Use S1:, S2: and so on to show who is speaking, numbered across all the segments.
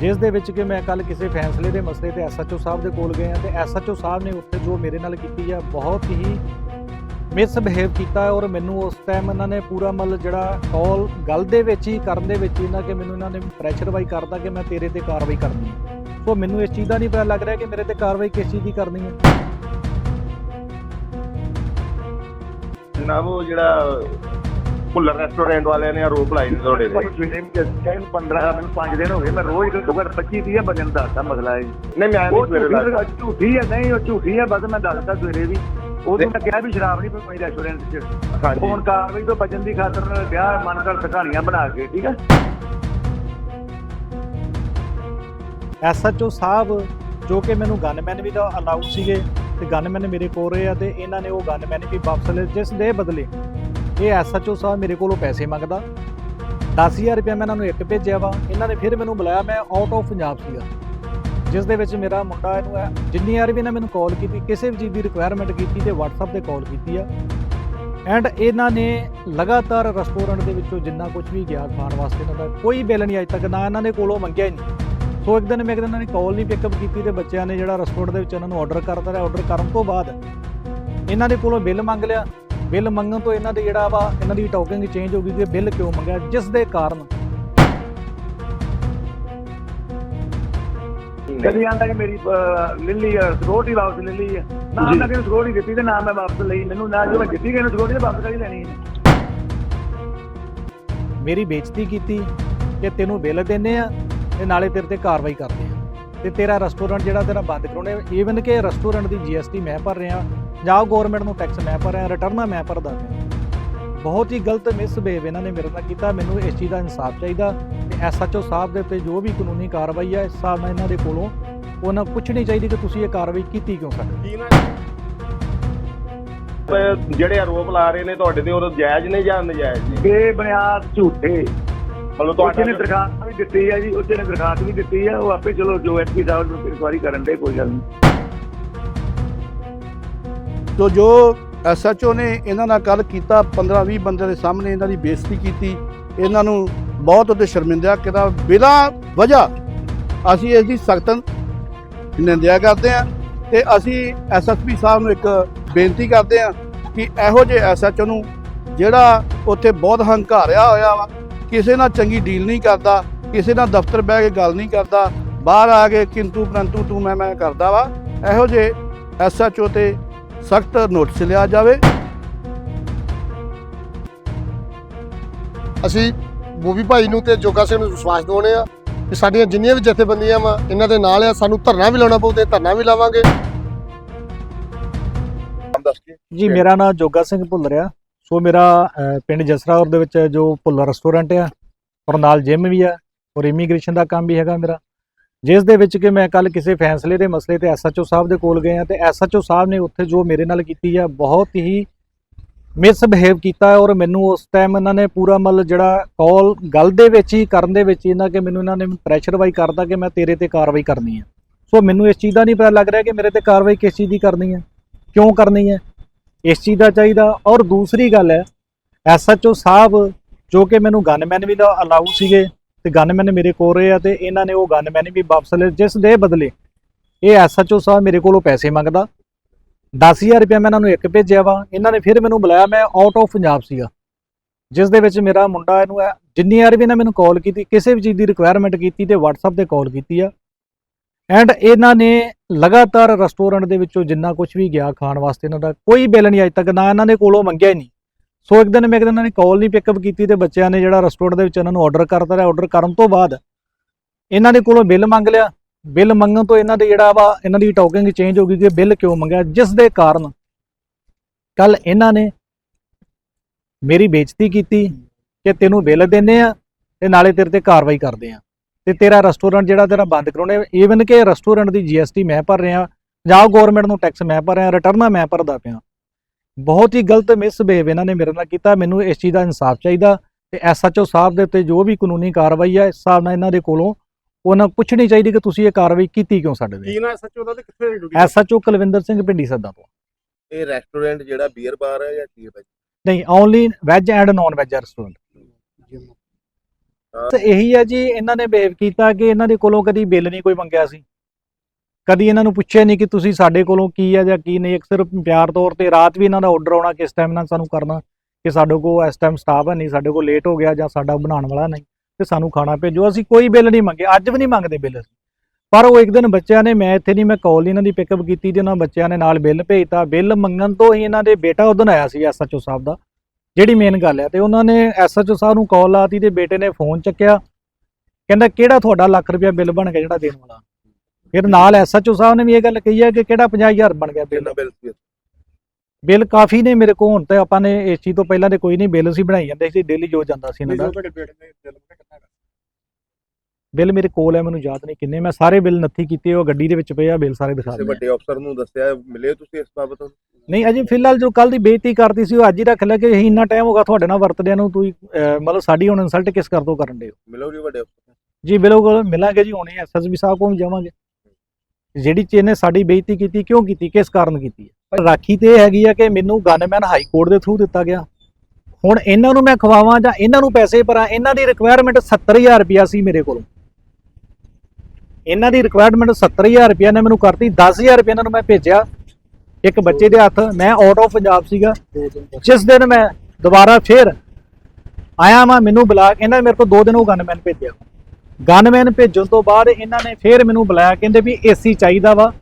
S1: ਜਿਸ ਦੇ ਵਿੱਚ ਕਿ ਮੈਂ ਕੱਲ ਕਿਸੇ ਫੈਸਲੇ ਦੇ ਮਸਲੇ ਤੇ ਐਸਐਚਓ ਸਾਹਿਬ ਦੇ ਕੋਲ ਗਏ ਗਿਆ ਤੇ ਐਸਐਚਓ ਸਾਹਿਬ ਨੇ ਉੱਥੇ ਜੋ ਮੇਰੇ ਨਾਲ ਕੀਤੀ ਹੈ ਬਹੁਤ ਹੀ ਮਿਸਬਿਹੇਵ ਕੀਤਾ ਔਰ ਮੈਨੂੰ ਉਸ ਟਾਈਮ ਇਹਨਾਂ ਨੇ ਪੂਰਾ ਮਤਲਬ ਜਿਹੜਾ ਕਾਲ ਗੱਲ ਦੇ ਵਿੱਚ ਹੀ, ਕਰਨ ਦੇ ਵਿੱਚ ਇਹਨਾਂ ਕਿ ਮੈਨੂੰ ਇਹਨਾਂ ਨੇ ਪ੍ਰੈਸ਼ਰ ਵਾਈ ਕਰਦਾ ਕਿ ਮੈਂ ਤੇਰੇ ਤੇ ਕਾਰਵਾਈ ਕਰਨੀ ਹੈ ਸੋ ਮੈਨੂੰ ਇਸ ਚੀਜ਼ ਦਾ ਨਹੀਂ ਪਤਾ ਲੱਗ ਰਿਹਾ ਕਿ ਮੇਰੇ ਤੇ ਕਾਰਵਾਈ ਕਿਸ ਚੀਜ਼ ਦੀ ਕਰਨੀ ਹੈ
S2: ਜਨਾਬ, ਉਹ ਜਿਹੜਾ ਭੁੱਲਰ ਰੈਸਟੋਰੈਂਟ ਵਾਲਿਆਂ ਨੇ ਆਰੋਪ ਲਾਏ ਨੇ ਤੁਹਾਡੇ ਤੇ।
S3: ਸਵੇਰੇ ਮੈਨੂੰ 15 ਮੈਨੂੰ 5 ਦਿਨ ਹੋ ਗਏ ਮੈਂ ਰੋਜ਼ ਘੱਟੋ ਘੱਟ 25 30 ਬੰਦੇ ਨੂੰ ਦੱਸਦਾ ਮਸਲਾ ਹੈ।
S2: ਨਹੀਂ ਮੈਂ ਨਹੀਂ ਸਵੇਰੇ
S3: ਝੂਠੀ
S2: ਲਾ
S3: ਝੂਠੀ ਹੈ ਨਹੀਂ ਉਹ ਝੂਠੀ ਹੈ ਬਸ ਮੈਂ ਦੱਸਦਾ ਸਵੇਰੇ ਵੀ। ਉਦੋਂ ਮੈਂ ਕਿਹਾ ਵੀ ਸ਼ਰਾਬ ਨਹੀਂ ਪੀਣੀ ਰੈਸਟੋਰੈਂਟ 'ਚ
S2: ਹਾਂਜੀ।
S3: ਹੁਣ ਕਾਰਵਾਈ ਤੋਂ ਬਚਣ ਦੀ ਖਾਤਰ ਵਿਆਹ ਮਨ ਕਰ ਕਹਾਣੀਆਂ ਬਣਾ ਕੇ ਠੀਕ ਹੈ
S1: ਐਸਐਚਓ ਸਾਹਿਬ ਜੋ ਕਿ ਮੈਨੂੰ ਗਨਮੈਨ ਵੀ ਦਾ ਅਲਾਉਡ ਸੀਗੇ ਤੇ ਗਨਮੈਨ ਮੇਰੇ ਕੋਲ ਰਹੇ ਆ ਤੇ ਇਹਨਾਂ ਨੇ ਉਹ ਗਨਮੈਨ ਵੀ ਵਾਪਸ ਲਏ ਜਿਸ ਦੇ ਬਦਲੇ ਇਹ ਐਸਐਚਓ ਸਾਹਿਬ ਮੇਰੇ ਕੋਲੋਂ ਪੈਸੇ ਮੰਗਦਾ 10000 ਰੁਪਏ ਮੈਂ ਇਹਨਾਂ ਨੂੰ ਇੱਕ ਭੇਜਿਆ ਵਾ, ਇਹਨਾਂ ਨੇ ਫਿਰ ਮੈਨੂੰ ਬੁਲਾਇਆ, ਮੈਂ ਆਊਟ ਆਫ ਪੰਜਾਬ ਸੀਗਾ। ਜਿਸ ਦੇ ਵਿੱਚ ਮੇਰਾ ਮੁੰਡਾ ਇਹਨੂੰ ਹੈ ਜਿੰਨੀ ਵਾਰ ਵੀ ਇਹਨਾਂ ਮੈਨੂੰ ਕਾਲ ਕੀਤੀ, ਕਿਸੇ ਵੀ ਚੀਜ਼ ਦੀ ਰਿਕੁਆਇਰਮੈਂਟ ਕੀਤੀ ਤੇ WhatsApp ਤੇ ਕਾਲ ਕੀਤੀ ਆ। ਐਂਡ ਇਹਨਾਂ ਨੇ ਲਗਾਤਾਰ ਰੈਸਟੋਰੈਂਟ ਦੇ ਵਿੱਚੋਂ ਜਿੰਨਾ ਕੁਝ ਵੀ ਗਿਆ ਖਾਣ ਵਾਸਤੇ ਇਹਨਾਂ ਦਾ, ਕੋਈ ਬਿੱਲ ਨਹੀਂ ਅਜੇ ਤੱਕ, ਨਾ ਇਹਨਾਂ ਨੇ ਕੋਲੋਂ ਮੰਗਿਆ ਹੀ ਨਹੀਂ। ਸੋ ਇੱਕ ਦਿਨ ਮੈਂ ਇੱਕ ਦਿਨ ਇਹਨਾਂ ਨੇ ਕਾਲ ਨਹੀਂ ਪਿਕਅਪ ਕੀਤੀ ਤੇ ਬੱਚਿਆਂ ਨੇ ਜਿਹੜਾ ਰੈਸਟੋਰੈਂਟ ਦੇ ਵਿੱਚ ਇਹਨਾਂ ਨੂੰ ਆਰਡਰ ਕਰਤਾ ਰਿਹਾ ਆਰਡਰ ਕਰਨ ਤੋਂ ਬਾਅਦ ਇਹਨਾਂ ਦੇ ਕੋਲੋਂ ਬਿੱਲ ਮੰਗ ਲਿਆ। ਬਿੱਲ ਮੰਗਣ ਤੋਂ ਇਹਨਾਂ ਦੇ ਜਿਹੜਾ ਵਾ ਇਹਨਾਂ ਦੀ ਟੋਕਿੰਗ ਚੇਂਜ ਹੋ ਗਈ ਕਿ ਬਿੱਲ ਕਿਉਂ ਮੰਗਿਆ? ਜਿਸ ਦੇ ਕਾਰਨ?
S3: ਕਦੀ ਆਂਦਾ ਕਿ ਮੇਰੀ ਲਿੱਲੀ ਸਿਕਿਉਰਿਟੀ ਵਾਪਸ ਲੈ ਲਈ ਹੈ ਨਾ। ਮੈਂ ਕਿਹਨੂੰ ਸਿਕਿਉਰਿਟੀ ਦਿੱਤੀ ਤੇ ਨਾ ਮੈਂ ਵਾਪਸ ਲਈ। ਮੈਨੂੰ ਨਾ ਜੋ ਮੈਂ ਦਿੱਤੀ ਕਿ ਸਿਕਿਉਰਿਟੀ ਵਾਪਸ ਕਰੀ ਲੈਣੀ ਹੈ
S1: ਮੇਰੀ ਬੇਇੱਜ਼ਤੀ ਕੀਤੀ ਕਿ ਤੈਨੂੰ ਬਿੱਲ ਦਿੰਨੇ ਆ ਤੇ ਨਾਲੇ ਤੇਰੇ ਤੇ ਕਾਰਵਾਈ ਕਰਦੇ ਆ। ਤੇ ਤੇਰਾ ਰੈਸਟੋਰੈਂਟ ਜਿਹੜਾ ਤੇਰਾ ਬੰਦ ਕਰਾਉਣੇ ਈਵਨ ਕਿ ਰੈਸਟੋਰੈਂਟ ਦੀ ਜੀਐਸਟੀ ਮੈਂ ਭਰ ਰਿਹਾ। ਜਾਂ ਗਵਰਨਮੈਂਟ ਨੂੰ ਟੈਕਸ ਮੈਂ ਭਰ ਰਿਹਾ ਰਿਟਰਨਾਂ ਮੈਂ ਭਰਦਾ ਪਿਆ। ਬਹੁਤ ਹੀ ਗਲਤ ਮਿਸਬਿਹੇਵ ਇਹਨਾਂ ਨੇ ਮੇਰੇ ਨਾਲ ਕੀਤਾ ਮੈਨੂੰ ਇਸ ਚੀਜ਼ ਦਾ ਇਨਸਾਫ ਚਾਹੀਦਾ ਤੇ ਐਸਐਚਓ ਸਾਹਿਬ ਦੇ ਉੱਤੇ ਜੋ ਵੀ ਕਾਨੂੰਨੀ ਕਾਰਵਾਈ ਹੈ ਇਸ ਹਿਸਾਬ ਨਾਲ ਇਹਨਾਂ ਦੇ ਕੋਲੋਂ ਉਹਨਾਂ ਪੁੱਛਣੀ ਚਾਹੀਦੀ ਕਿ ਤੁਸੀਂ ਇਹ ਕਾਰਵਾਈ ਕੀਤੀ ਕਿਉਂ
S2: ਅਹ ਜਿਹੜੇ ਆਰੋਪ ਲਾ ਰਹੇ ਨੇ ਤੁਹਾਡੇ ਤੇ ਉਹ ਜਾਇਜ਼ ਨੇ ਜਾਂ ਨਜਾਇਜ਼ ਨੇ?
S3: ਬੇਬੁਨਿਆਦ ਝੂਠੇ।
S2: ਮਤਲਬ
S3: ਉੱਥੇ ਨੇ
S2: ਤੁਹਾਡਾ
S3: ਦਰਖਾਸਤ ਵੀ ਦਿੱਤੀ ਹੈ ਜੀ ਉੱਥੇ ਨੇ ਦਰਖਾਸਤ ਵੀ ਦਿੱਤੀ ਹੈ ਉਹ ਆਪੇ ਚਲੋ ਜੋ ਐਸਪੀ ਸਾਹਿਬ ਨੂੰ ਇਨਕੁਆਰੀ ਕਰਨ ਦੇ ਕੋਈ ਗੱਲ ਨਹੀਂ।
S4: ਤੋ ਜੋ ਐਸਐਚਓ ਨੇ ਇਹਨਾਂ ਨਾਲ ਗੱਲ ਕੀਤਾ 15 20 ਬੰਦੇ ਦੇ ਸਾਹਮਣੇ ਇਹਨਾਂ ਦੀ ਬੇਇੱਜ਼ਤੀ ਕੀਤੀ, ਇਹਨਾਂ ਨੂੰ ਬਹੁਤ ਉਹਦੇ ਸ਼ਰਮਿੰਦਾ ਕੀਤਾ ਬਿਨਾਂ ਵਜ੍ਹਾ ਅਸੀਂ ਇਸ ਦੀ ਸਖਤ ਨਿੰਦਿਆ ਕਰਦੇ ਹਾਂ ਤੇ ਅਸੀਂ ਐਸਐਸਪੀ ਸਾਹਿਬ ਨੂੰ ਇੱਕ ਬੇਨਤੀ ਕਰਦੇ ਹਾਂ ਕਿ ਇਹੋ ਜਿਹੇ ਐਸਐਚਓ ਨੂੰ ਜਿਹੜਾ ਉੱਥੇ ਬਹੁਤ ਹੰਕਾਰਿਆ ਹੋਇਆ ਵਾ, ਕਿਸੇ ਨਾਲ ਚੰਗੀ ਡੀਲ ਨਹੀਂ ਕਰਦਾ, ਕਿਸੇ ਨਾਲ ਦਫ਼ਤਰ ਬਹਿ ਕੇ ਗੱਲ ਨਹੀਂ ਕਰਦਾ, ਬਾਹਰ ਆ ਕੇ ਕਿੰਤੂ ਪਰੰਤੂ ਤੂੰ ਮੈਂ ਮੈਂ ਕਰਦਾ ਵਾ, ਇਹੋ ਜਿਹੇ ਐਸਐਚਓ ਤੇ ਸਖਤ ਨੋਟਿਸ ਲਿਆ ਜਾਵੇ।
S5: ਅਸੀਂ ਬੋਬੀ ਭਾਈ ਨੂੰ ਤੇ ਜੋਗਾ ਸਿੰਘ ਨੂੰ ਵਿਸ਼ਵਾਸ ਦਿਵਾਉਂਦੇ ਆ ਕਿ ਸਾਡੀਆਂ ਜਿੰਨੀਆਂ ਵੀ ਜਥੇਬੰਦੀਆਂ ਵਾ ਇਹਨਾਂ ਦੇ ਨਾਲ ਆ ਸਾਨੂੰ ਧਰਨਾ ਵੀ ਲਾਉਣਾ ਪਊ ਤੇ ਧਰਨਾ ਵੀ ਲਾਵਾਂਗੇ।
S1: ਜੀ ਮੇਰਾ ਨਾਮ ਜੋਗਾ ਸਿੰਘ ਭੁੱਲਰਿਆ ਸੋ ਮੇਰਾ ਪਿੰਡ ਜਸਰਾਵਰ ਦੇ ਵਿੱਚ ਜੋ ਭੁੱਲਰ ਰੈਸਟੋਰੈਂਟ ਆ ਔਰ ਨਾਲ ਜਿਮ ਵੀ ਆ ਔਰ ਇਮੀਗ੍ਰੇਸ਼ਨ ਦਾ ਕੰਮ ਵੀ ਹੈਗਾ ਮੇਰਾ। ਜਿਸ ਦੇ ਵਿੱਚ ਕਿ ਮੈਂ ਕੱਲ ਕਿਸੇ ਫੈਸਲੇ ਦੇ ਮਸਲੇ ਤੇ ਐਸਐਚਓ ਸਾਹਿਬ ਦੇ ਕੋਲ ਗਏ ਆ ਤੇ ਐਸਐਚਓ ਸਾਹਿਬ ਨੇ ਉੱਥੇ ਜੋ ਮੇਰੇ ਨਾਲ ਕੀਤੀ ਆ, ਬਹੁਤ ਹੀ ਮਿਸਬਿਹੇਵ ਕੀਤਾ ਔਰ ਮੈਨੂੰ ਉਸ ਟਾਈਮ ਇਹਨਾਂ ਨੇ ਪੂਰਾ ਮਤਲਬ ਜਿਹੜਾ ਕਾਲ ਗੱਲ ਦੇ ਵਿੱਚ ਹੀ, ਕਰਨ ਦੇ ਵਿੱਚ ਹੀ ਇਹਨਾਂ ਕਿ ਮੈਨੂੰ ਇਹਨਾਂ ਨੇ ਪ੍ਰੈਸ਼ਰਵਾਈ ਕਰਦਾ ਕਿ ਮੈਂ ਤੇਰੇ ਤੇ ਕਾਰਵਾਈ ਕਰਨੀ ਹੈ। ਸੋ ਮੈਨੂੰ ਇਸ ਚੀਜ਼ ਦਾ ਨਹੀਂ ਪਤਾ ਲੱਗ ਰਿਹਾ ਕਿ ਮੇਰੇ ਤੇ ਕਾਰਵਾਈ ਕਿਸ ਚੀਜ਼ ਦੀ ਕਰਨੀ ਹੈ, ਕਿਉਂ ਕਰਨੀ ਹੈ, ਇਸ ਚੀਜ਼ ਦਾ ਚਾਹੀਦਾ। ਔਰ ਦੂਸਰੀ ਗੱਲ ਹੈ ਐਸਐਚਓ ਸਾਹਿਬ ਜੋ ਕਿ ਮੈਨੂੰ ਗਨਮੈਨ ਵੀ ਦਾ ਅਲਾਉ ਸੀਗੇ ਤੇ ਗਨਮੈਨ ਮੇਰੇ ਕੋਲ ਰਹੇ ਆ ਤੇ ਇਹਨਾਂ ਨੇ ਉਹ ਗਨਮੈਨ ਵੀ ਵਾਪਸ ਲਏ, ਜਿਸ ਦੇ ਬਦਲੇ ਇਹ ਐਸਐਚਓ ਸਾਹਿਬ ਮੇਰੇ ਕੋਲੋਂ ਪੈਸੇ ਮੰਗਦਾ। 10000 ਰੁਪਏ ਮੈਂ ਇਹਨਾਂ ਨੂੰ ਇੱਕ ਭੇਜਿਆ ਵਾ। ਇਹਨਾਂ ਨੇ ਫਿਰ ਮੈਨੂੰ ਬੁਲਾਇਆ, ਮੈਂ ਆਊਟ ਆਫ ਪੰਜਾਬ ਸੀਗਾ। ਜਿਸ ਦੇ ਵਿੱਚ ਮੇਰਾ ਮੁੰਡਾ ਇਹਨੂੰ ਜਿੰਨੀ ਵਾਰ ਵੀ ਇਹਨਾਂ ਮੈਨੂੰ ਕਾਲ ਕੀਤੀ, ਕਿਸੇ ਵੀ ਚੀਜ਼ ਦੀ ਰਿਕੁਆਇਰਮੈਂਟ ਕੀਤੀ ਤੇ WhatsApp ਤੇ ਕਾਲ ਕੀਤੀ ਆ। ਐਂਡ ਇਹਨਾਂ ਨੇ ਲਗਾਤਾਰ ਰੈਸਟੋਰੈਂਟ ਦੇ ਵਿੱਚੋਂ ਜਿੰਨਾ ਕੁਝ ਵੀ ਗਿਆ ਖਾਣ ਵਾਸਤੇ ਇਹਨਾਂ ਦਾ, ਕੋਈ ਬਿੱਲ ਨਹੀਂ ਅਜੇ ਤੱਕ, ਨਾ ਇਹਨਾਂ ਨੇ ਕੋਲੋਂ ਮੰਗਿਆ ਹੀ ਨਹੀਂ। ਸੋ ਇੱਕ ਦਿਨ ਮੈਂ ਇੱਕ ਦਿਨ ਇਹਨਾਂ ਨੇ ਕਾਲ ਨਹੀਂ ਪਿਕਅਪ ਕੀਤੀ ਤੇ ਬੱਚਿਆਂ ਨੇ ਜਿਹੜਾ ਰੈਸਟੋਰੈਂਟ ਦੇ ਵਿੱਚ ਇਹਨਾਂ ਨੂੰ ਆਰਡਰ ਕਰਤਾ ਰਿਹਾ ਆਰਡਰ ਕਰਨ ਤੋਂ ਬਾਅਦ ਇਹਨਾਂ ਦੇ ਕੋਲੋਂ ਬਿੱਲ ਮੰਗ ਲਿਆ। ਬਿੱਲ ਮੰਗਣ ਤੋਂ ਇਹਨਾਂ ਦੇ ਜਿਹੜਾ ਵਾ, ਇਹਨਾਂ ਦੀ ਟੋਕਿੰਗ ਚੇਂਜ ਹੋ ਗਈ ਕਿ ਬਿੱਲ ਕਿਉਂ ਮੰਗਿਆ? ਜਿਸ ਦੇ ਕਾਰਨ ਕੱਲ ਇਹਨਾਂ ਨੇ ਮੇਰੀ ਬੇਇੱਜ਼ਤੀ ਕੀਤੀ ਕਿ ਤੈਨੂੰ ਬਿੱਲ ਦਿੰਨੇ ਆ ਤੇ ਨਾਲੇ ਤੇਰੇ ਤੇ ਕਾਰਵਾਈ ਕਰਦੇ ਆ। ਤੇ ਤੇਰਾ ਰੈਸਟੋਰੈਂਟ ਜਿਹੜਾ ਤੇਰਾ ਬੰਦ ਕਰਾਉਣੇ ਈਵਨ ਕਿ ਰੈਸਟੋਰੈਂਟ ਦੀ ਜੀਐਸਟੀ ਮੈਂ ਭਰ ਰਿਹਾ, ਪੰਜਾਬ ਗਵਰਨਮੈਂਟ ਨੂੰ ਟੈਕਸ ਮੈਂ ਭਰ ਰਿਹਾ ਰਿਟਰਨਾਂ ਮੈਂ ਭਰਦਾ ਪਿਆ। ਬਹੁਤ ਹੀ ਗਲਤ ਮਿਸਬਿਹੇਵ ਇਹਨਾਂ ਨੇ ਮੇਰੇ ਨਾਲ ਕੀਤਾ ਮੈਨੂੰ ਇਸ ਚੀਜ਼ ਦਾ ਇਨਸਾਫ ਚਾਹੀਦਾ ਤੇ ਐਸਐਚਓ ਸਾਹਿਬ ਦੇ ਉੱਤੇ ਜੋ ਵੀ ਕਾਨੂੰਨੀ ਕਾਰਵਾਈ ਹੈ ਇਸ ਹਿਸਾਬ ਨਾਲ ਇਹਨਾਂ ਦੇ ਕੋਲੋਂ ਉਹਨਾਂ ਨੂੰ ਪੁੱਛਣੀ ਚਾਹੀਦੀ ਕਿ ਤੁਸੀਂ ਇਹ ਕਾਰਵਾਈ ਕੀਤੀ ਕਿਉਂ ਸਾਡੇ ਤੇ?
S6: ਕੀ ਨਾ ਸੱਚੋ ਦਾ ਤੇ ਕਿੱਥੇ ਡਿਊਟੀ
S1: ਐਸਐਚਓ ਕੁਲਵਿੰਦਰ ਸਿੰਘ ਪਿੰਡੀ ਸੱਦਾ ਤੋਂ।
S6: ਇਹ ਰੈਸਟੋਰੈਂਟ ਜਿਹੜਾ ਬੀਅਰ ਬਾਰ ਹੈ ਜਾਂ ਕੀ ਹੈ ਭਾਈ?
S1: ਨਹੀਂ only veg and non veg restaurant ਤੇ ਇਹੀ ਹੈ ਜੀ ਇਹਨਾਂ ਨੇ ਬਿਹੇਵ ਕੀਤਾ ਕਿ ਇਹਨਾਂ ਦੇ ਕੋਲੋਂ ਕਦੀ ਬਿੱਲ ਨਹੀਂ ਕੋਈ ਮੰਗਿਆ ਸੀ। ਕਦੀ ਇਹਨਾਂ ਨੂੰ ਪੁੱਛਿਆ ਨਹੀਂ ਕਿ ਤੁਸੀਂ ਸਾਡੇ ਕੋਲੋਂ ਕੀ ਹੈ ਜਾਂ ਕੀ ਨਹੀਂ? ਅਕਸਰ ਪਿਆਰ ਤੌਰ ਤੇ ਰਾਤ ਵੀ ਇਹਨਾਂ ਦਾ ਆਰਡਰ ਆਉਣਾ ਕਿਸ ਟਾਈਮ ਨਾਲ ਸਾਨੂੰ ਕਰਨਾ ਕਿ ਸਾਡੇ ਕੋਲ ਇਸ ਟਾਈਮ ਸਟਾਫ ਹੈ ਨਹੀਂ, ਸਾਡੇ ਕੋਲ ਲੇਟ ਹੋ ਗਿਆ ਜਾਂ ਸਾਡਾ ਬਣਾਉਣ ਵਾਲਾ ਨਹੀਂ ਤੇ ਸਾਨੂੰ ਖਾਣਾ ਭੇਜੋ। ਅਸੀਂ ਕੋਈ ਬਿੱਲ ਨਹੀਂ ਮੰਗੇ, ਅੱਜ ਵੀ ਨਹੀਂ ਮੰਗਦੇ ਬਿੱਲ ਪਰ ਉਹ ਇੱਕ ਦਿਨ ਬੱਚਿਆਂ ਨੇ, ਮੈਂ ਇੱਥੇ ਨਹੀਂ, ਮੈਂ ਕਾਲ ਇਹਨਾਂ ਦੀ ਪਿਕਅਪ ਕੀਤੀ ਤੇ ਉਹਨਾਂ ਬੱਚਿਆਂ ਨੇ ਨਾਲ ਬਿੱਲ ਭੇਜਤਾ। ਬਿੱਲ ਮੰਗਣ ਤੋਂ ਹੀ ਇਹਨਾਂ ਦੇ ਬੇਟਾ ਉਦੋਂ ਆਇਆ ਸੀ ਐਸਐਚਓ ਸਾਹਿਬ ਦਾ, ਜਿਹੜੀ ਮੇਨ ਗੱਲ ਹੈ। ਤੇ ਉਹਨਾਂ ਨੇ ਐਸਐਚਓ ਸਾਹਿਬ ਨੂੰ ਕਾਲ ਲਾਤੀ ਤੇ ਬੇਟੇ ਨੇ ਫੋਨ ਚੱਕਿਆ। ਕਹਿੰਦਾ, ਕਿਹੜਾ ਤੁਹਾਡਾ ਲੱਖ ਰੁਪਇਆ ਬਿੱਲ ਬਣ ਗਿਆ ਜਿਹੜਾ ਦੇਣ ਵਾਲਾ? ਫਿਰ ਨਾਲ ਐਸਐਚਓ ਸਾਹਿਬ ਨੇ ਵੀ ਇਹ ਗੱਲ ਕਹੀ ਹੈ ਕਿ ਕਿਹੜਾ 50000 ਬਣ ਗਿਆ ਬਿੱਲ।
S6: ਬਿੱਲ ਸੀ?
S1: ਬਿੱਲ ਕਾਫੀ ਨੇ ਮੇਰੇ ਕੋਲ ਹੁਣ ਤੇ ਆਪਾਂ ਨੇ ਇਸ ਚੀਜ਼ ਤੋਂ ਪਹਿਲਾਂ ਤੇ ਕੋਈ ਨਹੀਂ ਬਿੱਲ ਸੀ ਬਣਾਈ ਜਾਂਦੇ ਸੀ ਡੇਲੀ ਜੋ ਜਾਂਦਾ ਸੀ ਇਹਨਾਂ ਦਾ।
S6: ਬਿੱਲ
S1: ਮੇਰੇ ਕੋਲ ਹੈ ਮੈਨੂੰ ਯਾਦ ਨਹੀਂ ਕਿੰਨੇ ਮੈਂ ਸਾਰੇ ਬਿੱਲ ਨੱਥੀ ਕੀਤੇ ਉਹ ਗੱਡੀ ਦੇ ਵਿੱਚ ਪਏ ਆ ਬਿੱਲ ਸਾਰੇ ਦਿਖਾ ਦਿੰਦੇ
S6: ਵੱਡੇ ਅਫਸਰ ਨੂੰ ਦੱਸਿਆ ਮਿਲੇ ਤੁਸੀਂ ਇਸ ਬਾਬਤ?
S1: ਨਹੀਂ ਅਜੇ ਫਿਲਹਾਲ ਜੋ ਕੱਲ ਦੀ ਬੇਇੱਜ਼ਤੀ ਕਰਤੀ ਸੀ ਉਹ ਅੱਜ ਹੀ ਰੱਖ ਲਿਆ ਕਿ ਅਸੀਂ ਇੰਨਾ ਟਾਈਮ ਹੋਗਾ ਤੁਹਾਡੇ ਨਾਲ ਵਰਤਦਿਆਂ ਨੂੰ ਤੁਸੀਂ ਮਤਲਬ ਸਾਡੀ ਹੁਣ ਇਨਸਲਟ ਕਿਸ ਕਰ ਤੋਂ ਕਰਨ ਦੇ
S6: ਮਿਲੋਗੇ ਵੱਡੇ ਅਫਸਰ।
S1: ਜੀ ਬਿਲਕੁਲ ਮਿਲਾਂਗੇ ਜੀ ਹੁਣੇ ਐਸਐਸਬੀ ਸਾਹਿਬ ਕੋਲ ਵੀ ਜਾਵਾਂਗੇ। ਜਿਹੜੀ ਚੀਜ਼ ਨੇ ਸਾਡੀ ਬੇਇੱਜ਼ਤੀ ਕੀਤੀ, ਕਿਉਂ ਕੀਤੀ, ਕਿਸ ਕਾਰਨ ਕੀਤੀ ਹੈ? ਪਰ ਰਾਖੀ ਤੇ ਇਹ ਹੈਗੀ ਆ ਕਿ ਮੈਨੂੰ ਗਨਮੈਨ ਹਾਈ ਕੋਰਟ ਦੇ ਥਰੂ ਦਿੱਤਾ ਗਿਆ। ਹੁਣ ਇਹਨਾਂ ਨੂੰ ਮੈਂ ਖਵਾਵਾਂ ਜਾਂ ਇਹਨਾਂ ਨੂੰ ਪੈਸੇ ਭਰਾਂ, ਇਹਨਾਂ ਦੀ ਰਿਕੁਆਇਰਮੈਂਟ 70000 ਰੁਪਿਆ ਸੀ ਮੇਰੇ ਕੋਲ। ਇਹਨਾਂ ਦੀ ਰਿਕੁਆਇਰਮੈਂਟ 70000 ਰੁਪਿਆ ਨੇ ਮੈਨੂੰ ਕਰਤੀ 10000 ਰੁਪਏ ਇਹਨਾਂ ਨੂੰ ਮੈਂ ਭੇਜਿਆ। ਇੱਕ ਬੱਚੇ ਦੇ ਹੱਥ, ਮੈਂ ਆਊਟ ਆਫ ਪੰਜਾਬ ਸੀਗਾ। ਜਿਸ ਦਿਨ ਮੈਂ ਦੁਬਾਰਾ ਫੇਰ ਆਇਆ ਮੈਂ ਮੈਨੂੰ ਬੁਲਾ ਇਹਨਾਂ ਨੇ ਮੇਰੇ ਕੋਲ ਦੋ ਦਿਨ ਉਹ ਗਨਮੈਨ ਭੇਜਿਆ। ਗਨਮੈਨ ਭੇਜਣ ਤੋਂ ਬਾਅਦ ਇਹਨਾਂ ਨੇ ਫੇਰ ਮੈਨੂੰ ਬੁਲਾਇਆ ਕਹਿੰਦੇ ਵੀ ਏਸੀ ਚਾਹੀਦਾ ਵਾ।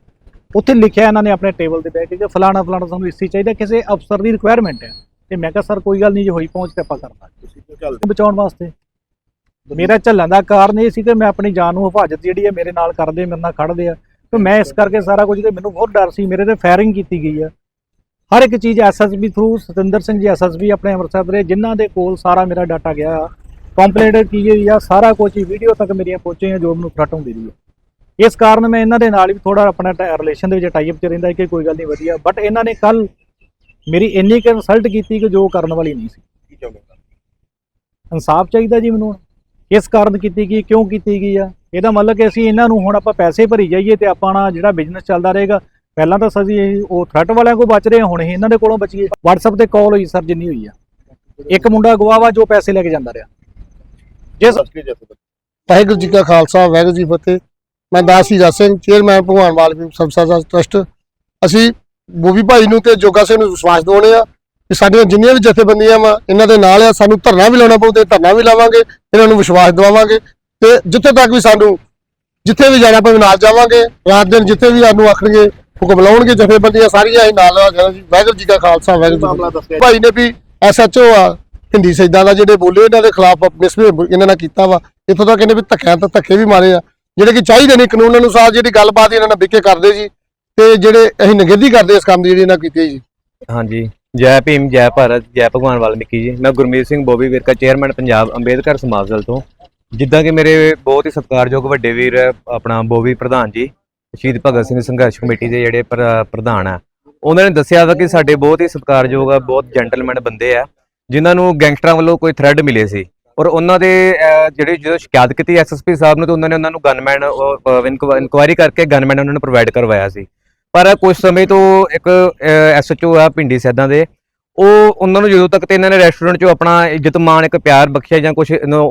S1: ਉੱਥੇ ਲਿਖਿਆ ਇਹਨਾਂ ਨੇ ਆਪਣੇ ਟੇਬਲ ਤੇ ਬਹਿ ਕੇ ਕਿ ਫਲਾਣਾ ਫਲਾਣਾ ਸਾਨੂੰ ਏਸੀ ਚਾਹੀਦਾ ਕਿਸੇ ਅਫਸਰ ਦੀ ਰਿਕੁਆਇਰਮੈਂਟ ਹੈ। ਤੇ ਮੈਂ ਕਿਹਾ ਸਰ ਕੋਈ ਗੱਲ ਨਹੀਂ ਜੇ ਹੋਈ ਪਹੁੰਚ ਤੇ ਆਪਾਂ ਕਰਦਾ
S6: ਤੁਸੀਂ। ਕਿਉਂ ਚੱਲਦੇ
S1: ਬਚਾਉਣ ਵਾਸਤੇ। ਮੇਰਾ ਝੱਲਣ ਦਾ ਕਾਰਨ ਇਹ ਸੀ ਕਿ ਮੈਂ ਆਪਣੀ ਜਾਨ ਨੂੰ ਹਿਫਾਜ਼ਤ ਜਿਹੜੀ ਹੈ ਮੇਰੇ ਨਾਲ ਕਰਦੇ ਮੇਰੇ ਨਾਲ ਖੜਦੇ ਆ। ਤੇ ਮੈਂ ਇਸ ਕਰਕੇ ਸਾਰਾ ਕੁਝ ਤੇ ਮੈਨੂੰ ਬਹੁਤ ਡਰ ਸੀ ਮੇਰੇ ਤੇ ਫਾਇਰਿੰਗ ਕੀਤੀ ਗਈ ਆ। ਹਰ ਇੱਕ ਚੀਜ਼ SSB through Satinder Singh ji SSB ਆਪਣੇ ਅੰਮ੍ਰਿਤਸਰ ਦੇ ਜਿਨ੍ਹਾਂ ਦੇ ਕੋਲ ਸਾਰਾ ਮੇਰਾ ਡਾਟਾ ਗਿਆ ਕੰਪਲੇਂਟ ਕੀ ਗਈ ਆ ਸਾਰਾ ਕੁਝ ਵੀਡੀਓ ਤੱਕ ਮੇਰੀਆਂ ਪਹੁੰਚੀਆਂ ਜੋ ਮੈਨੂੰ ਥ੍ਰਟ ਹੁੰਦੀ ਰਹੀ ਹੈ ਇਸ ਕਾਰਨ ਮੈਂ ਇਹਨਾਂ ਦੇ ਨਾਲ ਵੀ ਥੋੜਾ ਆਪਣਾ ਰਿਲੇਸ਼ਨ ਦੇ ਵਿੱਚ ਟਾਈ ਅਪ ਚ ਰਹਿੰਦਾ ਕਿ ਕੋਈ ਗੱਲ ਨਹੀਂ ਵਧੀਆ। ਬਟ ਇਹਨਾਂ ਨੇ ਕੱਲ ਮੇਰੀ ਇੰਨੀ ਕਿ ਇਨਸਲਟ ਕੀਤੀ ਕਿ ਜੋ ਕਰਨ ਵਾਲੀ ਨਹੀਂ ਸੀ।
S6: ਕੀ ਚਾਹੁੰਦੇ ਹੋ?
S1: ਇਨਸਾਫ ਚਾਹੀਦਾ ਜੀ ਮੈਨੂੰ। ਕਿਸ ਕਾਰਨ ਕੀਤੀ ਗਈ ਕਿਉਂ ਕੀਤੀ ਗਈ ਆ? ਇਹਦਾ ਮਤਲਬ ਕਿ ਅਸੀਂ ਇਹਨਾਂ ਨੂੰ ਹੁਣ ਆਪਾਂ ਪੈਸੇ ਭਰੀ ਜਾਈਏ ਤੇ ਆਪਾਂ ਨਾ ਜਿਹੜਾ ਬਿਜ਼ਨਸ ਚੱਲਦਾ ਰਹੇਗਾ ਪਹਿਲਾਂ ਤਾਂ ਇਹ- ਉਹ ਥ੍ਰੈਟ ਵਾਲਿਆਂ ਕੋਲ ਬਚ ਰਹੇ ਹਾਂ, ਹੁਣ ਅਸੀਂ ਇਹਨਾਂ ਦੇ ਕੋਲੋਂ ਬਚੀਏ। WhatsApp ਤੇ ਕਾਲ ਹੋਈ ਸਰ ਜਿੰਨੀ ਹੋਈ ਆ। ਇੱਕ ਮੁੰਡਾ ਗਵਾਹ ਵਾ ਜੋ ਪੈਸੇ ਲੈ ਕੇ ਜਾਂਦਾ ਰਿਹਾ। ਜਿਸ
S6: ਦੱਸ ਕੇ ਜੱਥੇ
S5: ਵਾਹਿਗੁਰੂ ਜੀ ਕਾ ਖਾਲਸਾ ਵਾਹਿਗੁਰੂ ਜੀ ਫਤਿਹ। ਮੈਂ ਦਾਸ ਹੀਰਾ ਸਿੰਘ ਚੇਅਰਮੈਨ ਭਗਵਾਨ ਵਾਲਮੀਕ ਸਬਸਾ ਟਰਸਟ ਅਸੀਂ ਬੋਬੀ ਭਾਈ ਨੂੰ ਤੇ ਜੋਗਾ ਸਿੰਘ ਨੂੰ ਵਿਸ਼ਵਾਸ ਦਿਵਾਉਂਦੇ ਆ ਕਿ ਸਾਡੀਆਂ ਜਿੰਨੀਆਂ ਵੀ ਜਥੇਬੰਦੀਆਂ ਵਾ ਇਹਨਾਂ ਦੇ ਨਾਲ ਆ ਸਾਨੂੰ ਧਰਨਾ ਵੀ ਲਾਉਣਾ ਪਊ ਤੇ ਧਰਨਾ ਵੀ ਲਾਵਾਂਗੇ ਇਹਨਾਂ ਨੂੰ ਵਿਸ਼ਵਾਸ ਦਿਵਾਵਾਂਗੇ। ਤੇ ਜਿੱਥੇ ਤੱਕ ਵੀ ਸਾਨੂੰ ਜਿੱਥੇ ਵੀ ਜਾਣਾ ਪਵੇ ਨਾਲ ਜਾਵਾਂਗੇ। ਰਾਤ ਦਿਨ ਜਿੱਥੇ ਵੀ ਸਾਨੂੰ ਆਖਣਗੇ ਹੁਕਮ ਲਾਉਣਗੇ ਜਥੇਬੰਦੀਆਂ ਸਾਰੀਆਂ ਅਸੀਂ ਨਾਲ ਆ ਜਾਣਾ ਜੀ ਵਾਹਿਗੁਰੂ ਜੀ ਕਾ ਖਾਲਸਾ ਵਾਹਿਗੁਰੂ ਜੀ। ਭਾਈ ਨੇ ਵੀ ਐਸਐਚਓ ਆ ਹਿੰਦੀ ਸੈਦਾਂ ਦਾ ਜਿਹੜੇ ਬੋਲੇ ਇਹਨਾਂ ਦੇ ਖਿਲਾਫ ਮਿਸਬਿਹੇਵ ਇਹਨਾਂ ਨਾਲ ਕੀਤਾ ਵਾ, ਇੱਥੋਂ ਤੱਕ ਇਹਨੇ ਵੀ ਧੱਕਿਆਂ ਤਾਂ ਧੱਕੇ ਵੀ ਮਾਰੇ ਆ। ਜਿਹੜੇ ਕਿ ਚਾਹੀਦੇ ਨੇ ਕਾਨੂੰਨ ਅਨੁਸਾਰ ਜਿਹੜੀ ਗੱਲਬਾਤ ਇਹਨਾਂ ਨਾਲ ਵਿਕੇ ਕਰਦੇ ਜੀ, ਤੇ ਜਿਹੜੇ ਅਸੀਂ ਨਿਗੇਧੀ ਕਰਦੇ ਇਸ ਕੰਮ ਦੀ ਜਿਹੜੀ ਇਹਨਾਂ ਕੀਤੀ ਜੀ।
S7: ਹਾਂਜੀ, ਜੈ ਭੀਮ, ਜੈ ਭਾਰਤ, ਜੈ ਭਗਵਾਨ ਵਾਲਮੀਕੀ ਜੀ। ਮੈਂ ਗੁਰਮੀਤ ਸਿੰਘ ਬੋਬੀ ਵਿਰਕਾ, ਚੇਅਰਮੈਨ ਪੰਜਾਬ ਅੰਬੇਦਕਰ ਸਮਾਜ ਦਲ ਤੋਂ। ਜਿੱਦਾਂ ਕਿ ਮੇਰੇ ਬਹੁਤ ਹੀ ਸਤਿਕਾਰਯੋਗ ਵੱਡੇ ਵੀਰ, ਆਪਣਾ ਬੋਬੀ ਪ੍ਰਧਾਨ ਜੀ, ਸ਼ਹੀਦ ਭਗਤ ਸਿੰਘ ਸੰਘਰਸ਼ ਕਮੇਟੀ ਦੇ ਜਿਹੜੇ ਪ੍ਰਧਾਨ ਆ। ਉਹਨਾਂ ਨੇ ਦੱਸਿਆ ਵਾ ਕਿ ਸਾਡੇ ਬਹੁਤ ਹੀ ਸਤਿਕਾਰਯੋਗ ਆ, ਬਹੁਤ ਜੈਂਟਲਮੈਨ ਬੰਦੇ ਆ। ਜਿਨ੍ਹਾਂ ਨੂੰ ਗੈਂਗਸਟਰਾਂ ਵੱਲੋਂ ਕੋਈ ਥ੍ਰੈਡ ਮਿਲੇ ਸੀ। ਔਰ ਉਹਨਾਂ ਦੇ ਅਹ, ਜਿਹੜੇ ਜਦੋਂ ਸ਼ਿਕਾਇਤ ਕੀਤੀ ਐਸਐਸਪੀ ਸਾਹਿਬ ਨੂੰ ਤੇ ਉਹਨਾਂ ਨੇ ਉਹਨਾਂ ਨੂੰ ਗਨਮੈਨ ਇਨਕੁਆਇਰੀ ਕਰਕੇ ਗਨਮੈਨ ਉਹਨਾਂ ਨੂੰ ਪ੍ਰੋਵਾਈਡ ਕਰਵਾਇਆ ਸੀ। ਪਰ ਕੁਝ ਸਮੇਂ ਤੋਂ ਇੱਕ ਐਸਐਚਓ ਆ ਪਿੰਡੀ ਸੈਦਾਂ ਦੇ ਉਹ ਉਹਨਾਂ ਨੂੰ ਜਦੋਂ ਤੱਕ ਤੇ ਇਹਨਾਂ ਨੇ ਰੈਸਟੋਰੈਂਟ 'ਚੋਂ ਆਪਣਾ ਇੱਜ਼ਤ ਮਾਣ ਇੱਕ ਪਿਆਰ ਬਖਸ਼ਿਆ ਜਾਂ ਕੁਝ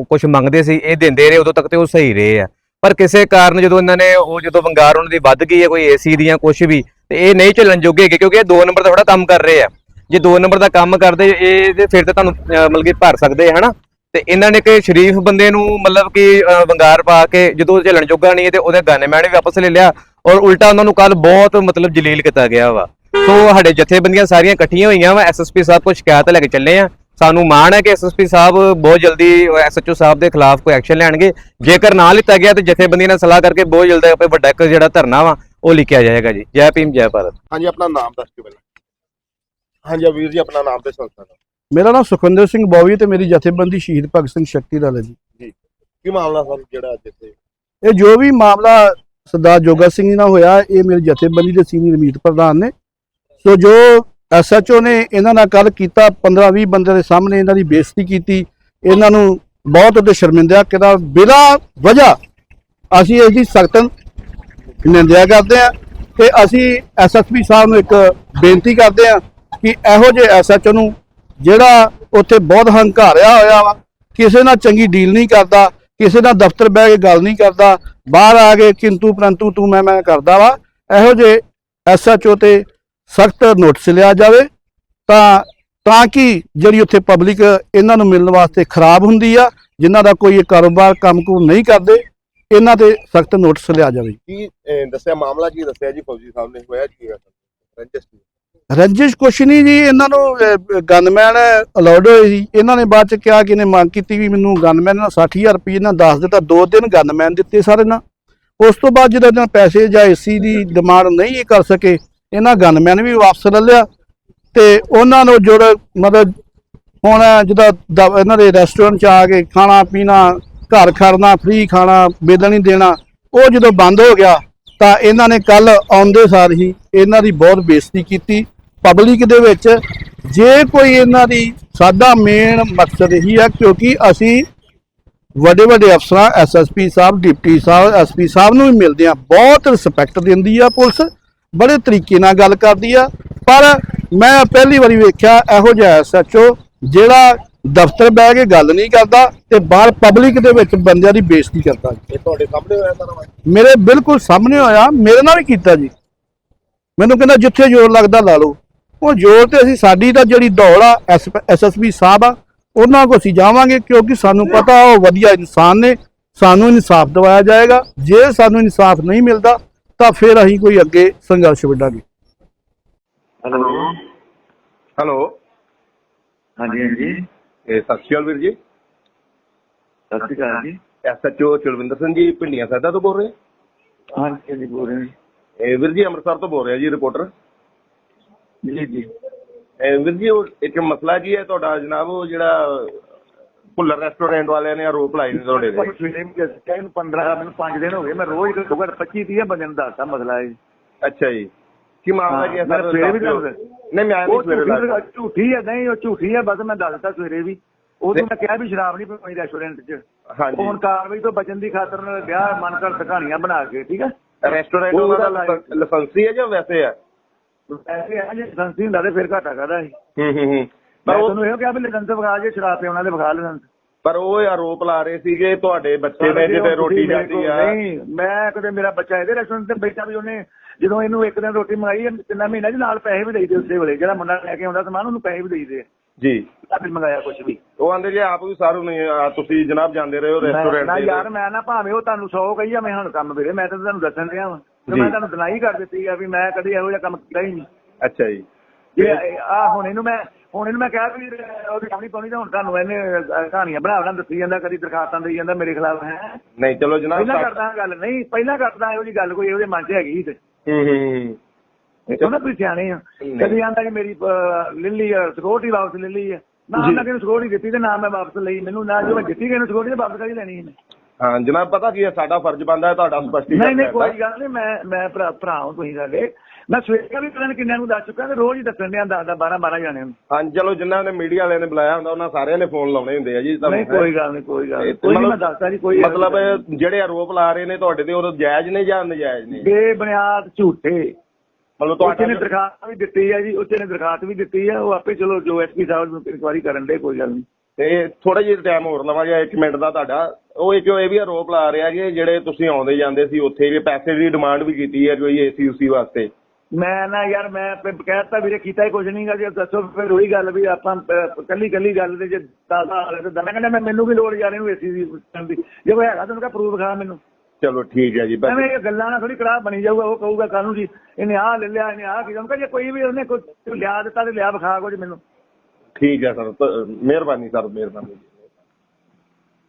S7: ਕੁਝ ਮੰਗਦੇ ਸੀ ਇਹ ਦਿੰਦੇ ਰਹੇ ਉਦੋਂ ਤੱਕ ਤੇ ਉਹ ਸਹੀ ਰਹੇ ਆ। ਪਰ ਕਿਸੇ ਕਾਰਨ ਜਦੋਂ ਇਹਨਾਂ ਨੇ ਉਹ ਜਦੋਂ ਵੰਗਾਰ ਉਹਨਾਂ ਦੀ ਵੱਧ ਗਈ ਹੈ ਕੋਈ ਏਸੀ ਦੀਆਂ ਕੁਝ ਵੀ ਤੇ ਇਹ ਨਹੀਂ ਚੱਲਣ ਜੋਗੇ ਕਿਉਂਕਿ ਇਹ ਦੋ ਨੰਬਰ ਦਾ ਥੋੜਾ ਕੰਮ ਕਰ ਰਹੇ ਆ। ਜੇ ਦੋ ਨੰਬਰ ਦਾ ਕੰਮ ਕਰਦੇ ਇਹ ਫਿਰ ਤਾਂ ਤੁਹਾਨੂੰ ਮਤਲਬ ਕਿ ਭਰ ਸਕਦੇ, ਹਨਾ? ਤੇ ਇਹਨਾਂ ਨੇ ਕਿ ਸ਼ਰੀਫ ਬੰਦੇ ਨੂੰ, ਮਤਲਬ ਕਿ ਵੰਗਾਰ ਪਾ ਕੇ ਜਦੋਂ ਝੱਲਣ ਜੋਗਾ ਨਹੀਂ, ਤੇ ਉਹਦੇ ਗਨਮੈਨ ਵੀ ਵਾਪਸ ਲੈ ਲਿਆ ਔਰ ਉਲਟਾ ਉਹਨਾਂ ਨੂੰ ਕੱਲ ਬਹੁਤ, ਮਤਲਬ ਜਲੀਲ ਕੀਤਾ ਗਿਆ ਵਾ। ਸੋ ਸਾਡੇ ਜਥੇਬੰਦੀਆਂ ਸਾਰੀਆਂ ਇਕੱਠੀਆਂ ਹੋਈਆਂ ਵਾ ਐਸਐਸਪੀ ਸਾਹਿਬ ਕੋਲ ਸ਼ਿਕਾਇਤ ਲੈ ਕੇ ਚੱਲੇ ਆ। ਸਾਨੂੰ ਮਾਣ ਹੈ ਕਿ ਐਸਐਸਪੀ ਸਾਹਿਬ ਬਹੁਤ ਜਲਦੀ ਐਸਐਚਓ ਸਾਹਿਬ ਦੇ ਖਿਲਾਫ ਕੋਈ ਐਕਸ਼ਨ ਲੈਣਗੇ। ਜੇਕਰ ਨਾ ਲਿੱਤਾ ਗਿਆ ਤੇ ਜਥੇਬੰਦੀਆਂ ਨਾਲ ਸਲਾਹ ਕਰਕੇ ਬਹੁਤ ਜਲਦੀ ਆਪੇ ਵੱਡਾ ਇੱਕ ਜਿਹੜਾ ਧਰਨਾ ਵਾ, ਉਹ ਲਿਖਿਆ ਜਾਏਗਾ ਜੀ। ਜੈ ਭੀਮ, ਜੈ ਭਾਰਤ।
S6: ਹਾਂਜੀ, ਆਪਣਾ ਨਾਮ ਦੱਸ ਕੇ ਪਹਿਲਾਂ। ਹਾਂਜੀ ਵੀਰ ਜੀ ਆਪਣਾ ਨਾਮ ਤੇ ਸੰਸਥਾ
S4: ਮੇਰਾ ਨਾਮ ਸੁਖਵਿੰਦਰ ਸਿੰਘ ਬੋਵੀ ਤੇ ਮੇਰੀ ਜਥੇਬੰਦੀ ਸ਼ਹੀਦ ਭਗਤ ਸਿੰਘ ਸ਼ਕਤੀ ਦਲ ਹੈ ਜੀ।
S6: ਕੀ ਮਾਮਲਾ ਸਰ ਜਿਹੜਾ ਅੱਜ ਇੱਥੇ?
S4: ਇਹ ਜੋ ਵੀ ਮਾਮਲਾ ਸਰਦਾਰ ਜੋਗਾ ਸਿੰਘ ਜੀ ਨਾਲ ਹੋਇਆ ਇਹ ਮੇਰੀ ਜਥੇਬੰਦੀ ਦੇ ਸੀਨੀਅਰ ਮੀਤ ਪ੍ਰਧਾਨ ਨੇ। ਸੋ ਜੋ ਐਸਐਚਓ ਨੇ ਇਹਨਾਂ ਨਾਲ ਕੱਲ ਕੀਤਾ 15 20 ਬੰਦੇ ਦੇ ਸਾਹਮਣੇ ਇਹਨਾਂ ਦੀ ਬੇਇੱਜ਼ਤੀ ਕੀਤੀ ਇਹਨਾਂ ਨੂੰ ਬਹੁਤ ਉਹਦੇ ਸ਼ਰਮਿੰਦਾ ਕਿਦਾ ਬਿਨਾਂ ਵਜ੍ਹਾ ਅਸੀਂ ਇਸ ਦੀ ਸਖਤ ਨਿੰਦਿਆ ਕਰਦੇ ਆ ਤੇ ਅਸੀਂ ਐਸਐਸਪੀ ਸਾਹਿਬ ਨੂੰ ਇੱਕ ਬੇਨਤੀ ਕਰਦੇ ਆ ਕਿ ਇਹੋ ਜਿਹੇ ਐਸਐਚਓ ਨੂੰ ਜਿਹੜਾ ਉੱਥੇ ਬਹੁਤ ਹੰਕਾਰਿਆ ਹੋਇਆ ਵਾ, ਕਿਸੇ ਨਾਲ ਚੰਗੀ ਡੀਲ ਨਹੀਂ ਕਰਦਾ, ਕਿਸੇ ਨਾਲ ਦਫ਼ਤਰ ਬਹਿ ਕੇ ਗੱਲ ਨਹੀਂ ਕਰਦਾ, ਬਾਹਰ ਆ ਕੇ ਕਿੰਤੂ ਪਰੰਤੂ ਤੂੰ ਮੈਂ ਮੈਂ ਕਰਦਾ ਵਾ, ਇਹੋ ਜੇ ਐਸਐਚਓ ਤੇ ਸਖਤ ਨੋਟਿਸ ਲਿਆ ਜਾਵੇ, ਤਾਂ ਤਾਂ ਕਿ ਜਿਹੜੀ ਉੱਥੇ ਪਬਲਿਕ ਇਹਨਾਂ ਨੂੰ ਮਿਲਣ ਵਾਸਤੇ ਖਰਾਬ ਹੁੰਦੀ ਆ, ਜਿਨ੍ਹਾਂ ਦਾ ਕੋਈ ਇਹ ਕਾਰੋਬਾਰ ਕੰਮਕੂਮ ਨਹੀਂ ਕਰਦੇ, ਇਹਨਾਂ ਤੇ ਸਖਤ ਨੋਟਿਸ ਲਿਆ ਜਾਵੇ।
S6: ਕੀ ਦੱਸਿਆ ਮਾਮਲਾ ਕੀ ਦੱਸਿਆ ਜੀ ਫੌਜੀ ਸਾਹਿਬ ਨੇ, ਹੋਇਆ ਕੀ ਹੈ ਰੰਜਿਸ਼
S4: ਕੁਛ ਨਹੀਂ ਜੀ, ਇਹਨਾਂ ਨੂੰ ਗਨਮੈਨ ਅਲਾਉਡ ਹੋਏ ਸੀ। ਇਹਨਾਂ ਨੇ ਬਾਅਦ ਚ ਕਿਹਾ ਕਿ ਇਹਨੇ ਮੰਗ ਕੀਤੀ ਵੀ ਮੈਨੂੰ ਗਨਮੈਨ ਨਾਲ 60000 ਰੁਪਏ ਨਾਲ ਦੱਸ ਦਿੱਤਾ, ਦੋ ਦਿਨ ਗਨਮੈਨ ਦਿੱਤੇ ਸਾਰੇ ਨਾਲ ਉਸ ਤੋਂ ਬਾਅਦ ਜਦੋਂ ਇਹਨਾਂ ਪੈਸੇ ਜਾਂ ਏਸੀ ਦੀ ਡਿਮਾਂਡ ਨਹੀਂ ਕਰ ਸਕੇ, ਇਹਨਾਂ ਗਨਮੈਨ ਵੀ ਵਾਪਸ ਲੈ ਲਿਆ। ਤੇ ਉਹਨਾਂ ਨੂੰ ਜੁੜ, ਮਤਲਬ ਹੁਣ ਜਦੋਂ ਦ- ਇਹਨਾਂ ਦੇ ਰੈਸਟੋਰੈਂਟ ਚ ਆ ਕੇ ਖਾਣਾ ਪੀਣਾ, ਘਰ ਖੜਨਾ ਫ੍ਰੀ ਖਾਣਾ ਬਿੱਲ ਨਹੀਂ ਦੇਣਾ, ਉਹ ਜਦੋਂ ਬੰਦ ਹੋ ਗਿਆ, ਤਾਂ ਇਹਨਾਂ ਨੇ ਕੱਲ ਆਉਂਦੇ ਸਾਰ ਹੀ ਇਹਨਾਂ ਦੀ ਬਹੁਤ ਬੇਇੱਜ਼ਤੀ ਕੀਤੀ। ਪਬਲਿਕ ਦੇ ਵਿੱਚ ਜੇ ਕੋਈ ਇਹਨਾਂ ਦੀ ਸਾਡਾ ਮੇਨ ਮਕਸਦ ਇਹੀ ਹੈ ਕਿਉਂਕਿ ਅਸੀਂ ਵੱਡੇ ਵੱਡੇ ਅਫਸਰਾਂ ਐਸਐਸਪੀ ਸਾਹਿਬ ਡਿਪਟੀ ਸਾਹਿਬ ਐਸਪੀ ਸਾਹਿਬ ਨੂੰ ਵੀ ਮਿਲਦੇ ਆ ਬਹੁਤ ਰਿਸਪੈਕਟ ਦਿੰਦੀ ਆ ਪੁਲਿਸ ਬੜੇ ਤਰੀਕੇ ਨਾਲ ਗੱਲ ਕਰਦੀ ਆ। ਪਰ ਮੈਂ ਪਹਿਲੀ ਵਾਰੀ ਵੇਖਿਆ ਇਹੋ ਜਿਹਾ ਐਸਐਚਓ ਜਿਹੜਾ ਦਫ਼ਤਰ ਬਹਿ ਕੇ ਗੱਲ ਨਹੀਂ ਕਰਦਾ ਤੇ ਬਾਹਰ ਪਬਲਿਕ ਦੇ ਵਿੱਚ ਬੰਦਿਆਂ ਦੀ ਬੇਇੱਜ਼ਤੀ ਕਰਦਾ।
S6: ਇਹ ਤੁਹਾਡੇ ਸਾਹਮਣੇ ਹੋਇਆ ਸਾਰਾ?
S4: ਮੇਰੇ ਬਿਲਕੁਲ ਸਾਹਮਣੇ ਹੋਇਆ ਮੇਰੇ ਨਾਲ ਵੀ ਕੀਤਾ ਜੀ। ਮੈਨੂੰ ਕਹਿੰਦਾ ਜਿੱਥੇ ਜ਼ੋਰ ਲੱਗਦਾ ਲਾ ਲਓ। ਉਹ ਜ਼ੋਰ ਤੇ ਅਸੀਂ ਸਾਡੀ ਤਾਂ ਜਿਹੜੀ ਦੌੜ ਆ ਐਸਐਸਪੀ ਸਾਹਿਬ ਆ ਉਹਨਾਂ ਕੋਲ ਅਸੀਂ ਜਾਵਾਂਗੇ ਕਿਉਂਕਿ ਸਾਨੂੰ ਪਤਾ ਉਹ ਵਧੀਆ ਇਨਸਾਨ ਨੇ ਸਾਨੂੰ ਇਨਸਾਫ ਦਿਵਾਇਆ ਜਾਏਗਾ। ਜੇ ਸਾਨੂੰ ਇਨਸਾਫ ਨਹੀਂ ਮਿਲਦਾ ਤਾਂ ਫਿਰ ਅਸੀਂ ਕੋਈ ਅੱਗੇ ਸੰਘਰਸ਼ ਵਿੱਢਾਂਗੇ।
S3: ਹੈਲੋ।
S2: ਹੈਲੋ।
S3: ਹਾਂਜੀ ਹਾਂਜੀ।
S2: ਇਹ ਸਤਿ ਸ਼੍ਰੀ ਅਕਾਲ ਵੀਰ ਜੀ।
S3: ਸਤਿ ਸ਼੍ਰੀ ਅਕਾਲ ਜੀ।
S2: ਐਸਐਚਓ ਚਲਵਿੰਦਰ ਸਿੰਘ ਜੀ ਪਿੰਡੀਆਂ ਸੈਦਾ ਤੋਂ ਬੋਲ ਰਹੇ?
S3: ਹਾਂਜੀ ਹਾਂਜੀ ਬੋਲ ਰਹੇ
S2: ਇਹ ਵੀਰ ਜੀ ਅੰਮ੍ਰਿਤਸਰ ਤੋਂ ਬੋਲ ਰਿਹਾ ਜੀ ਰਿਪੋਰਟਰ।
S3: ਜੀ ਜੀ।
S2: ਇਹ ਵੀਰ ਜੀ ਉਹ ਇੱਕ ਮਸਲਾ ਕੀ ਹੈ ਤੁਹਾਡਾ ਜਨਾਬ? ਉਹ ਜਿਹੜਾ ਭੁੱਲਰ ਰੈਸਟੋਰੈਂਟ ਵਾਲਿਆਂ ਨੇ ਆਰੋਪ ਲਾਏ ਨੇ ਤੁਹਾਡੇ ਤੇ।
S3: ਸਵੇਰੇ ਵੀ ਦੱਸਿਆ ਇਹਨੂੰ 15 ਮੈਨੂੰ 5 ਦਿਨ ਹੋ ਗਏ। ਮੈਂ ਰੋਜ਼ ਘੱਟੋ ਘੱਟ 25 30 ਬੰਦੇ ਨੂੰ ਦੱਸਦਾ ਮਸਲਾ ਹੈ
S2: ਅੱਛਾ ਜੀ। ਕੀ ਮਾਮਲਾ ਕੀ ਹੈ
S3: ਮੈਂ
S2: ਸਰ?
S3: ਸਵੇਰੇ ਵੀ
S2: ਦੱਸ ਦਿਓ।
S3: ਦੱਸ-
S2: ਨਹੀਂ ਮੈਂ ਨਹੀਂ
S3: ਉਹ
S2: ਸਵੇਰੇ
S3: ਝੂਠੀ ਹੈ ਨਹੀਂ ਉਹ ਝੂਠੀ ਹੈ ਬਸ ਮੈਂ ਦੱਸ ਦਿੱਤਾ ਸਵੇਰੇ ਵੀ। ਉਦੋਂ ਮੈਂ ਕਿਹਾ ਵੀ ਸ਼ਰਾਬ ਨਹੀਂ ਪੀਣੀ ਰੈਸਟੋਰੈਂਟ 'ਚ।
S2: ਹਾਂਜੀ।
S3: ਹੁਣ ਕਾਰਵਾਈ ਤੋਂ ਬਚਣ ਦੀ ਖਾਤਰ ਵਿਆਹ ਮਨ ਕਰ ਕਹਾਣੀਆਂ ਬਣਾ ਕੇ ਠੀਕ ਹੈ?
S2: ਰੈਸਟੋਰੈਂਟ
S3: ਉਹ
S2: ਉਹਨਾਂ ਦਾ ਲਾਇਸੈਂਸੀ ਹੈ ਜਾਂ ਵੈਸੇ ਹੈ?
S3: ਹੈ ਜੇ ਲਾਇਸੈਂਸ ਫਿਰ ਘਾਟਾ ਕਰਦਾ ਸੀ?
S2: ਹੂੰ ਹੂੰ ਹੂੰ। ਪਰ ਉਹ
S3: ਤੁਹਾਨੂੰ ਇਹੋ ਕਿਹਾ ਵੀ ਲਾਇਸੈਂਸ ਵਿਖਾ ਜੇ ਸ਼ਰਾਬ ਪਿਆਉਣਾ ਦੇ ਵਿਖਾ ਲਾਇਸੈਂਸ।
S2: ਪਰ ਉਹ ਆਰੋਪ ਲਾ ਰਹੇ ਸੀਗੇ ਤੁਹਾਡੇ ਬੱਚੇ ਨੇ ਜਿੱਤੇ ਰੋਟੀ ਜਾਂਦੀ ਆ।
S3: ਨਹੀਂ ਮੈਂ ਕਦੇ ਮੇਰਾ ਬੱਚਾ ਇਹਦੇ ਰੈਸਟੋਰੈਂਟ ਤੇ ਬੈਠਾ ਵੀ ਉਹਨੇ ਜਦੋਂ ਇਹਨੂੰ ਇੱਕ ਦਿਨ ਰੋਟੀ ਮੰਗਾਈ ਤਿੰਨ ਮਹੀਨੇ ਦੇ ਨਾਲ ਪੈਸੇ ਵੀ ਦੇਈਦੇ ਉਸੇ ਵੇਲੇ। ਜਿਹੜਾ ਮੁੰਡਾ ਲੈ ਕੇ ਆਉਂਦਾ ਸਮਾਨ ਉਹਨੂੰ ਪੈਸੇ ਵੀ ਦੇਈਦੇ
S2: ਜੀ।
S3: ਫਿਰ ਮੰਗਾਇਆ ਕੁਝ ਵੀ।
S2: ਉਹ ਆਂਦੇ ਜੀ ਆਪ ਵੀ ਸਾਰੂ ਨਹੀਂ ਆ, ਤੁਸੀਂ ਜਨਾਬ ਜਾਂਦੇ ਰਹੇ ਹੋ ਰੈਸਟੋਰੈਂਟ
S3: ਨਾ ਯਾਰ ਮੈਂ ਨਾ ਭਾਵੇਂ ਉਹ ਤੁਹਾਨੂੰ 100 ਕਹੀ ਆ ਮੈਂ ਹੁਣ ਕੰਮ ਵੀਰੇ ਮੈਂ ਤਾਂ ਤੁਹਾਨੂੰ ਦੱਸਣ ਰਿਹਾ ਵਾਂ। ਤੇ। ਮੈਂ ਤੁਹਾਨੂੰ ਦਨਾਈ ਕਰ ਦਿੱਤੀ ਆ ਵੀ ਮੈਂ ਕਦੀ ਇਹੋ ਜਿਹਾ ਕੰਮ ਕੀਤਾ ਹੀ ਨਹੀਂ।
S2: ਅੱਛਾ ਜੀ।
S3: ਇਹ ਆ ਹੁਣ ਇਹਨੂੰ ਮੈਂ ਹੁਣ ਇਹਨੂੰ ਮੈਂ ਕਿਹਾ ਵੀ ਉਹਦੀ ਕਹਾਣੀ ਪਾਉਣੀ ਤਾਂ ਹੁਣ ਤੁਹਾਨੂੰ ਇਹਨੇ ਕਹਾਣੀਆਂ ਬਣਾ ਬਣਾ ਦੱਸੀ ਜਾਂਦਾ ਕਦੀ ਦਰਖਾਸਤਾਂ ਦੇਈ ਜਾਂਦਾ ਮੇਰੇ ਖਿਲਾਫ ਹੈ।
S2: ਨਹੀਂ ਚਲੋ ਜਨਾਬ
S3: ਪਹਿਲਾਂ ਕਰਦਾ ਗੱਲ ਨਹੀਂ ਪਹਿਲਾਂ ਕਰਦਾ ਇਹੋ ਜੀ ਗੱਲ ਕੋਈ ਉਹਦੇ ਮਨ 'ਚ ਹੈਗੀ ਤੇ।
S2: ਹੂੰ ਹੂੰ ਹੂੰ।
S3: ਉਹ ਨਾ ਤੁਸੀਂ ਸਿਆਣੇ ਆ। ਕਦੀ ਆਂਦਾ ਕਿ ਮੇਰੀ ਲਿੱਲੀ ਆ ਸਿਕਿਉਰਿਟੀ ਵਾਪਸ ਲੈ ਲਈ ਆ। ਨਾ। ਮੈਂ ਕਿਹਨੂੰ ਸਿਕਿਉਰਿਟੀ ਦਿੱਤੀ ਤੇ ਨਾ ਮੈਂ ਵਾਪਸ ਲਈ। ਮੈਨੂੰ ਨਾ ਜੋ ਮੈਂ ਦਿੱਤੀ ਗਈ ਨੂੰ ਸਿਕਿਉਰਿਟੀ ਤੇ ਵਾਪਸ ਕਰੀ ਲੈਣੀ ਹੈ
S2: ਹਾਂ ਜਨਾਬ ਪਤਾ ਕੀ ਹੈ? ਸਾਡਾ ਫਰਜ਼ ਬਣਦਾ ਹੈ ਤੁਹਾਡਾ ਸਪਸ਼ਟੀਕਰਨ
S3: ਨਹੀਂ ਨਹੀਂ। ਕੋਈ ਗੱਲ ਨਹੀਂ ਮੈਂ ਮੈਂ ਭਰਾ ਭਰਾ ਹਾਂ ਤੁਸੀਂ ਸਾਡੇ ਮੈਂ ਸਵੇਰੇ ਵੀ ਪਤਾ ਨੀ ਕਿੰਨਿਆਂ ਨੂੰ ਦੱਸ ਚੁੱਕਾ ਤੇ ਰੋਜ਼ ਹੀ ਦੱਸਣ 10 10 12 12 ਜਾਣਿਆਂ ਨੂੰ।
S2: ਹਾਂ ਚਲੋ ਜਿਨ੍ਹਾਂ ਨੇ ਮੀਡੀਆ ਵਾਲਿਆਂ ਨੇ ਬੁਲਾਇਆ ਹੁੰਦਾ ਉਹਨਾਂ ਸਾਰਿਆਂ ਨੇ ਫੋਨ ਲਾਉਣੇ ਹੁੰਦੇ ਆ ਜੀ
S3: ਨਹੀਂ ਕੋਈ ਗੱਲ ਨਹੀਂ ਕੋਈ ਗੱਲ ਕੋਈ ਨਹੀਂ ਮੈਂ ਦੱਸਦਾ ਜੀ ਕੋਈ
S2: ਮਤਲਬ ਜਿਹੜੇ ਆਰੋਪ ਲਾ ਰਹੇ ਨੇ ਤੁਹਾਡੇ ਤੇ ਉਹ ਜਾਇਜ਼ ਨੇ ਜਾਂ ਨਜਾਇਜ਼ ਨੇ?
S3: ਬੇਬੁਨਿਆਦ ਝੂਠੇ।
S2: ਮਤਲਬ ਤੁਹਾਡਾ
S3: ਨੇ ਦਰਖਾਸਤ ਵੀ ਦਿੱਤੀ ਹੈ ਜੀ ਉੱਥੇ ਨੇ ਦਰਖਾਸਤ ਵੀ ਦਿੱਤੀ ਹੈ ਉਹ ਆਪੇ ਚਲੋ ਜੋ ਐਸਪੀ ਸਾਹਿਬ ਨੂੰ ਇਨਕੁਆਰੀ ਕਰਨ ਦੇ ਕੋਈ ਗੱਲ ਨਹੀਂ।
S2: ਤੇ ਥੋੜਾ ਜਿਹਾ ਟਾਈਮ ਹੋਰ ਲਵਾਂਗੇ ਇੱਕ ਮਿੰਟ ਦਾ ਤੁਹਾਡਾ। ਉਹ ਇੱਕ ਇਹ ਵੀ ਆਰੋਪ ਲਾ ਰਿਹਾ ਕਿ ਜਿਹੜੇ ਤੁਸੀਂ ਆਉਂਦੇ ਜਾਂਦੇ ਸੀ ਉੱਥੇ ਵੀ ਪੈਸੇ ਦੀ ਡਿਮਾਂਡ ਵੀ ਕੀਤੀ ਹੈ ਕੋਈ ਏਸੀ ਉਸੀ ਵਾਸਤੇ।
S3: ਮੈਂ ਨਾ ਯਾਰ ਮੈਂ ਕਹਿਤਾ ਵੀਰੇ ਕੀਤਾ ਹੀ ਕੁਝ ਨਹੀਂਗਾ ਜੇ ਦੱਸੋ ਫਿਰ ਉਹੀ ਗੱਲ ਵੀ ਆਪਾਂ ਕੱਲੀ ਕੱਲੀ ਗੱਲ ਤੇ ਜੇ ਦਾਦਾ ਹਾਲੇ ਤੇ ਦਾਦਾ ਕਹਿੰਦਾ ਮੈਂ ਮੈਨੂੰ ਵੀ ਲੋੜ ਯਾਰ ਇਹਨੂੰ ਏਸੀ ਦੀ ਦੀ। ਜੇ ਕੋਈ ਹੈਗਾ ਤੁਹਾਨੂੰ ਕਹ ਪ੍ਰੂਫ ਖਾ ਮੈਨੂੰ।
S2: ਚਲੋ ਠੀਕ ਹੈ ਜੀ ਬਸ।
S3: ਇਹ ਗੱਲਾਂ ਨਾਲ ਥੋੜੀ ਕੜਾਹ ਬਣੀ ਜਾਊਗਾ ਉਹ ਕਹੂਗਾ ਕੱਲ ਨੂੰ ਜੀ ਇਹਨੇ ਆਹ ਲੈ ਲਿਆ ਇਹਨੇ ਆਹ ਕੀਤਾ। ਕਹ ਜੇ ਕੋਈ ਵੀ ਉਹਨੇ ਕੋਈ ਲਿਆ ਦਿੱਤਾ ਤੇ ਲਿਆ ਵਿਖਾ ਕੁਝ ਮੈਨੂੰ।
S2: ਠੀਕ ਹੈ ਸਰ ਮਿਹਰਬਾਨੀ ਸਰ ਮਿਹਰਬਾਨੀ।